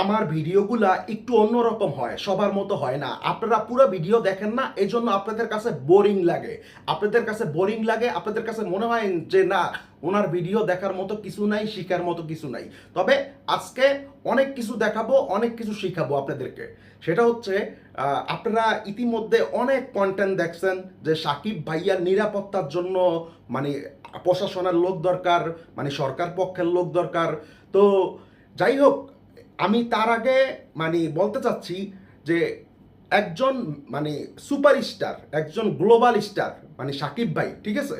আমার ভিডিওগুলা একটু অন্যরকম হয়, সবার মতো হয় না। আপনারা পুরো ভিডিও দেখেন না, এজন্য আপনাদের কাছে বোরিং লাগে। আপনাদের কাছে বোরিং লাগে, আপনাদের কাছে মনে হয় যে না, ওনার ভিডিও দেখার মতো কিছু নাই, শিখার মতো কিছু নাই। তবে আজকে অনেক কিছু দেখাবো, অনেক কিছু শিখাবো আপনাদেরকে। সেটা হচ্ছে আপনারা ইতিমধ্যে অনেক কন্টেন্ট দেখছেন যে সাকিব ভাইয়ার নিরাপত্তার জন্য মানে প্রশাসনের লোক দরকার মানে সরকার পক্ষের লোক দরকার। তো যাই হোক আমি তার আগে মানে বলতে চাচ্ছি যে একজন মানে সুপারস্টার, একজন গ্লোবাল স্টার মানে সাকিব ভাই, ঠিক আছে?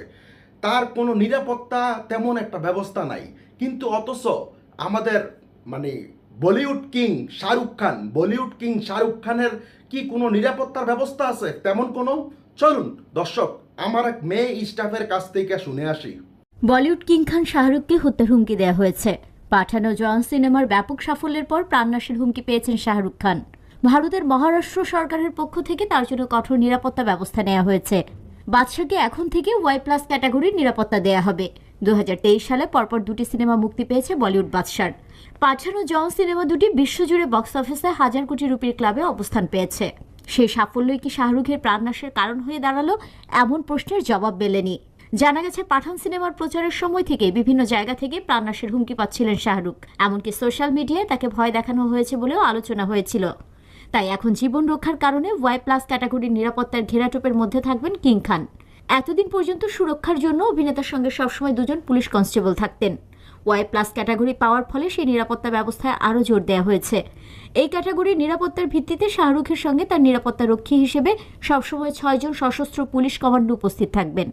তার কোনো নিরাপত্তা তেমন একটা ব্যবস্থা নাই। কিন্তু অথচ আমাদের মানে Bollywood king Shahrukh Khan, Bollywood king Shahrukh খানের কি কোনো নিরাপত্তার ব্যবস্থা আছে? তেমন কোনো? চলুন, দর্শক, আমার এক মেয়ে স্টাফের কাছ থেকে শুনে আসি। বলিউড কিং খান শাহরুখকে হত্যার হুমকি দেওয়া হয়েছে। পাঠানো জওয়ান সিনেমার ব্যাপক সাফল্যের পর প্রাণনাশের হুমকি পেয়েছেন শাহরুখ খান। ভারতের মহারাষ্ট্র সরকারের পক্ষ থেকে তার জন্য কঠোর নিরাপত্তা ব্যবস্থা নেওয়া হয়েছে। বাদশাকে এখন থেকে ওয়াই প্লাস ক্যাটাগরির নিরাপত্তা দেয়া হবে। দু হাজার তেইশ সালে পরপর দুটি সিনেমা মুক্তি পেয়েছে বলিউড বাদশার। পাঠানো জওয়ান সিনেমা দুটি বিশ্বজুড়ে বক্স অফিসে হাজার কোটি রুপির ক্লাবে অবস্থান পেয়েছে। সেই সাফল্যই কি শাহরুখের প্রাণনাশের কারণ হয়ে দাঁড়াল, এমন প্রশ্নের জবাব মেলেনি। জানা গেছে, পাঠান সিনেমার প্রচারের সময় থেকে বিভিন্ন জায়গা থেকে প্রাণনাশের হুমকি পাচ্ছিলেন শাহরুখ। এমনকি সোশ্যাল মিডিয়ায় তাকে ভয় দেখানো হয়েছে বলেও আলোচনা হয়েছিল। তাই এখন জীবন রক্ষার কারণে ওয়াই প্লাস ক্যাটাগরির নিরাপত্তার ঘেরাটোপের মধ্যে থাকবেন কিং খান। এতদিন পর্যন্ত সুরক্ষার জন্য অভিনেতার সঙ্গে সবসময় দুজন পুলিশ কনস্টেবল থাকতেন। ওয়াই প্লাস ক্যাটাগরি পাওয়ার ফলে সেই নিরাপত্তা ব্যবস্থায় আরও জোর দেওয়া হয়েছে। এই ক্যাটাগরির নিরাপত্তার ভিত্তিতে শাহরুখের সঙ্গে তার নিরাপত্তা রক্ষী হিসেবে সবসময় ছয়জন সশস্ত্র পুলিশ কমান্ডো উপস্থিত থাকবেন।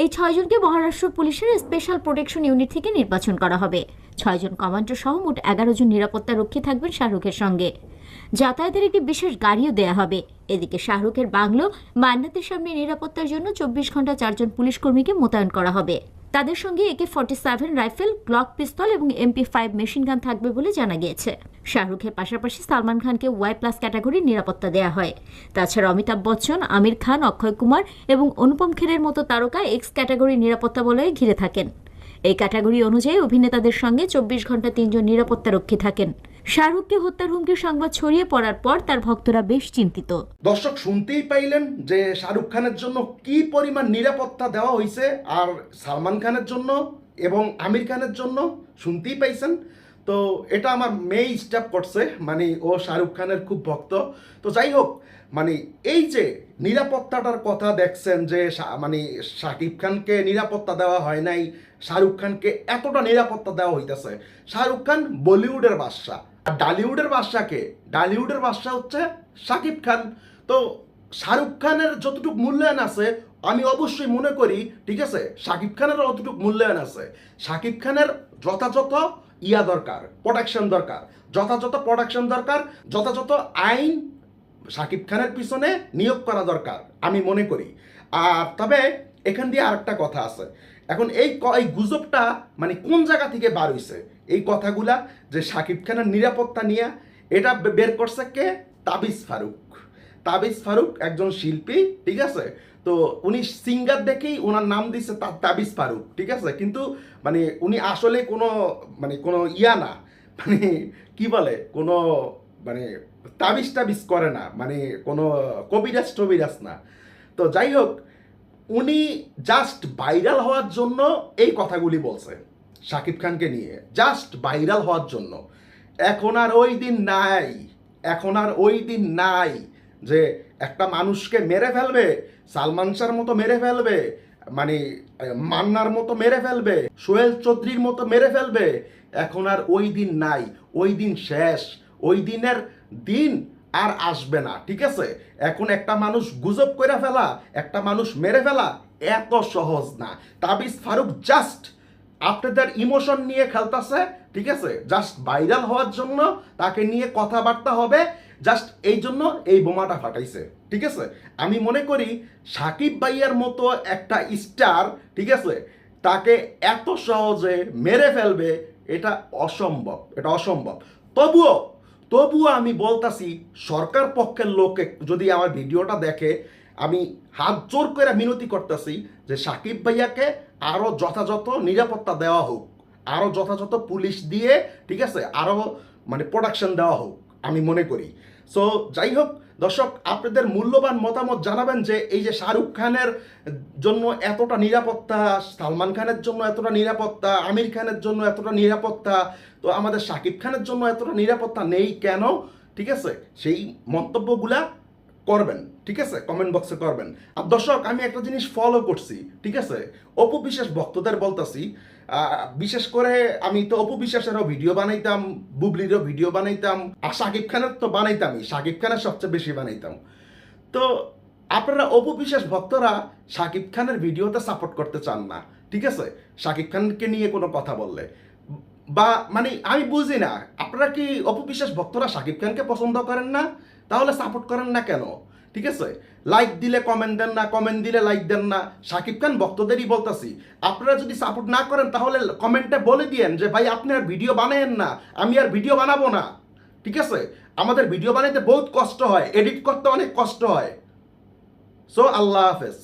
এই ছয়জনকে মহারাষ্ট্র পুলিশের স্পেশাল প্রোটেকশন ইউনিট থেকে নির্বাচন করা হবে। ছয়জন কমান্ডো সহ মোট এগারো জন নিরাপত্তা রক্ষী থাকবেন শাহরুখের সঙ্গে। যাতায়াতের একটি বিশেষ গাড়িও দেয়া হবে। এদিকে শাহরুখের বাংলো, মান্নাতের সামনে নিরাপত্তার জন্য চব্বিশ ঘণ্টা চারজন পুলিশ কর্মীকে মোতায়েন করা হবে। তাদের সঙ্গে AK forty seven rifle Glock pistol এবং এমপি ফাইভ মেশিন গান থাকবে বলে জানা গিয়েছে। শাহরুখের পাশাপাশি সালমান খানকে ওয়াই প্লাস ক্যাটাগরির নিরাপত্তা দেওয়া হয়। তাছাড়া অমিতাভ বচ্চন, আমির খান, অক্ষয় কুমার এবং অনুপম খেরের মতো তারকা এক্স ক্যাটাগরির নিরাপত্তা বলয়ে ঘিরে থাকেন। এই ক্যাটাগরি অনুযায়ী অভিনেতাদের সঙ্গে চব্বিশ ঘণ্টা তিনজন নিরাপত্তা রক্ষী থাকেন। শাহরুখকে হত্যার হুমকির সংবাদ ছড়িয়ে পড়ার পর তার ভক্তরা বেশ চিন্তিত। দর্শক শুনতেই পাইলেন যে শাহরুখ খানের জন্য কি পরিমাণ নিরাপত্তা দেওয়া হয়েছে আর সালমান খানের জন্য এবং আমির খানের জন্য শুনতেই পাইছেন। তো এটা আমার মেয়ে স্টাপ করছে মানে ও শাহরুখ খানের খুব ভক্ত। তো যাই হোক মানে এই যে নিরাপত্তাটার কথা দেখছেন যে মানে শাকিব খানকে নিরাপত্তা দেওয়া হয় নাই, শাহরুখ খানকে এতটা নিরাপত্তা দেওয়া হইতেছে। শাহরুখ খান বলিউডের বাদশা। আর ডালিউডের বাদশাকে ডালিউডের বাদশা হচ্ছে শাকিব খান। তো শাহরুখ খানের যতটুকু মূল্যায়ন আছে, আমি অবশ্যই মনে করি, ঠিক আছে? শাকিব খানেরও অতটুকু মূল্যায়ন আছে। শাকিব খানের যথাযথ ইয়া দরকার প্রোটেকশন দরকার। যথাযথ প্রোটেকশন দরকার, যথাযথ আইন শাকিব খানের পিছনে নিয়োগ করা দরকার, আমি মনে করি। আর তবে এখান দিয়ে আরেকটা কথা আছে। এখন এই এই গুজবটা মানে কোন জায়গা থেকে বার হইছে? এই কথাগুলা যে শাকিব খানের নিরাপত্তা নিয়ে এটা বের করছে কে? তাবিজ ফারুক। তাবিজ ফারুক একজন শিল্পী, ঠিক আছে? তো উনি সিঙ্গার দেখেই ওনার নাম দিচ্ছে তা- তাবিজ ফারুক ঠিক আছে? কিন্তু মানে উনি আসলে কোনো মানে কোনো ইয়া না। মানে কি বলে, কোনো মানে তাবিজ টাবিজ করে না। মানে কোনো কবিরাজ টবিরাজ না। তো যাই হোক, উনি জাস্ট ভাইরাল হওয়ার জন্য এই কথাগুলি বলছে শাকিব খানকে নিয়ে। জাস্ট ভাইরাল হওয়ার জন্য। এখন আর ওই দিন নাই। এখন আর ওই দিন নাই যে একটা মানুষকে মেরে ফেলবে, সালমান শাহর মতো মেরে ফেলবে মানে মান্নার মতো মেরে ফেলবে, সোহেল চৌধুরীর মতো মেরে ফেলবে, এখন আর ওই দিন নাই, ওই দিন শেষ, ওই দিনের দিন আর আসবে না, ঠিক আছে? এখন একটা মানুষ গুজব করে ফেলা, একটা মানুষ মেরে ফেলা এত সহজ না। তাবিজ ফারুক জাস্ট আপনাদের ইমোশন নিয়ে খেলতেছে, ঠিক আছে? জাস্ট ভাইরাল হওয়ার জন্য তাকে নিয়ে কথাবার্তা হবে জাস্ট এই জন্য এই বোমাটা ফাটাইছে, ঠিক আছে? আমি মনে করি সাকিব ভাইয়ার মতো একটা স্টার ঠিক আছে, তাকে এত সহজে মেরে ফেলবে, এটা অসম্ভব এটা অসম্ভব। তবুও তবুও আমি বলতাছি, সরকার পক্ষের লোকে যদি আমার ভিডিওটা দেখে, আমি হাত জোর করে মিনতি করতেছি যে সাকিব ভাইয়াকে আরও যথাযথ নিরাপত্তা দেওয়া হোক আরও যথাযথ পুলিশ দিয়ে, ঠিক আছে আরও মানে প্রোডাকশন দেওয়া হোক। আমি মনে করি। সো যাই হোক দর্শক, আপনাদের মূল্যবান মতামত জানাবেন যে এই যে শাহরুখ খানের জন্য এতটা নিরাপত্তা, সালমান খানের জন্য এতটা নিরাপত্তা, আমির খানের জন্য এতটা নিরাপত্তা, তো আমাদের শাকিব খানের জন্য এতটা নিরাপত্তা নেই কেন? ঠিক আছে? সেই মন্তব্যগুলা করবেন, ঠিক আছে? কমেন্ট বক্সে করবেন। আর দর্শক, আমি একটা জিনিস ফলো করছি, ঠিক আছে? অপু বিশেষ ভক্তদের বলতাছি বিশেষ করে আমি তো অপু বিশ্বাসেরও ভিডিও বানাইতাম, বুবলিরও ভিডিও বানাইতাম, আর শাকিব খানের তো বানাইতামই শাকিব খানের সবচেয়ে বেশি বানাইতাম। তো আপনারা অপু বিশ্বাস ভক্তরা শাকিব খানের ভিডিওতে সাপোর্ট করতে চান না, ঠিক আছে? শাকিব খানকে নিয়ে কোনো কথা বললে। বা মানে আমি বুঝি না, আপনারা কি অপু বিশ্বাস ভক্তরা শাকিব খানকে পছন্দ করেন না? তাহলে সাপোর্ট করেন না কেন? ঠিক আছে? লাইক দিলে কমেন্ট দেন না কমেন্ট দিলে লাইক দেন না। সাকিব খান ভক্তদেরই বলতাছি, আপনারা যদি সাপোর্ট না করেন তাহলে কমেন্টে বলে দিয়েন যে, ভাই, আপনি আর ভিডিও বানায়েন না, আমি আর ভিডিও বানাবো না। ঠিক আছে? আমাদের ভিডিও বানাইতে বহুত কষ্ট হয় এডিট করতে অনেক কষ্ট হয়। সো আল্লাহ হাফেজ।